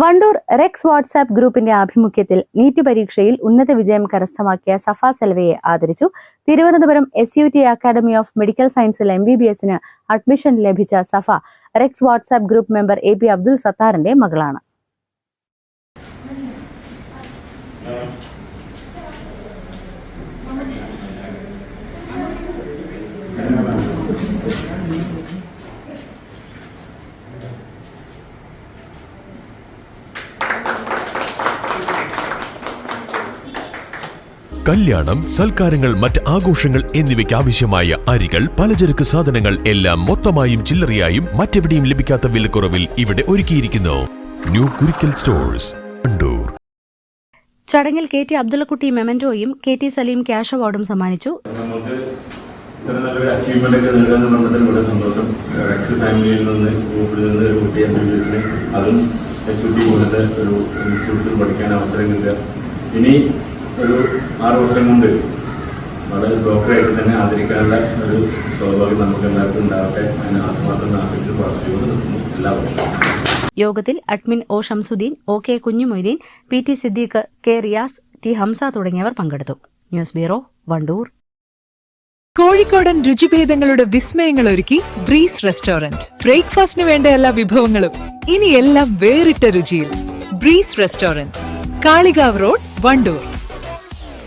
Wandoor Rex WhatsApp ഗ്രൂപ്പിന്റെ ആഭിമുഖ്യത്തിൽ NEET പരീക്ഷയിൽ ഉന്നത വിജയം കരസ്ഥമാക്കിയ സഫ സെൽവയെ ആദരിച്ചു. Thiruvananthapuram S U T academy of medical സയൻസിൽ എം ബി ബി എസിന് അഡ്മിഷൻ ലഭിച്ച Safa Rex WhatsApp group member A P Abdul സത്താറിന്റെ മകളാണ്. കല്യാണം സൽക്കാരങ്ങൾ മറ്റ് ആഘോഷങ്ങൾ എന്നിവയ്ക്ക് ആവശ്യമായ അരികൾ പലചരക്ക് സാധനങ്ങൾ എല്ലാം മൊത്തമായും ചില്ലറയായും മറ്റെവിടെയും ലഭിക്കാത്ത വിലക്കുറവിൽ ഇവിടെ ഒരുക്കിയിരിക്കുന്നു. ന്യൂ കുരിക്കൽ സ്റ്റോഴ്സ് കണ്ടൂർ ചടങ്ങിൽ കെ ടി അബ്ദുള്ളക്കുട്ടി മെമന്റോയും കെ ടി സലീം ക്യാഷ് അവാർഡും സമ്മാനിച്ചു. ഇത്ര നല്ലൊരു അച്ചീവ്മെന്റ് ഒക്കെ ഇവിടെ സന്തോഷം. എക്സ് ഫാമിലിയിൽ നിന്ന് ഗ്രൂപ്പിൽ നിന്ന് ഒരു കുട്ടിയെ ബിസിനസ്സിന് അതും എസ് യു ടി പോലത്തെ ഒരു ഇൻസ്റ്റിറ്റ്യൂട്ടിൽ പഠിക്കാൻ അവസരം കിട്ടുക. ഇനി ഒരു ആറ് വർഷം കൊണ്ട് വളരെ ഡോക്ടറായിട്ട് തന്നെ ആദരിക്കാനുള്ള ഒരു സൗഭാഗ്യം നമുക്ക് എല്ലാവർക്കും ഉണ്ടാവട്ടെ. അതിന് ആത്മാർത്ഥം ആശിച്ച് പ്രാർത്ഥിച്ചുകൊണ്ട് നിർത്തുന്നു. എല്ലാവർക്കും യോഗത്തിൽ admin O Shamsuddin O K Kunjumoideen P T Siddique K Riyas T Hamza തുടങ്ങിയവർ പങ്കെടുത്തു. News bureau Wandoor. കോഴിക്കോടൻ രുചിഭേദങ്ങളുടെ വിസ്മയങ്ങൾ ഒരുക്കി ബ്രീസ് റെസ്റ്റോറന്റ്. ബ്രേക്ക്ഫാസ്റ്റിന് വേണ്ട എല്ലാ വിഭവങ്ങളും ഇനി എല്ലാം വേറിട്ട രുചിയിൽ. Breeze restaurant. Kalikavu road Wandoor.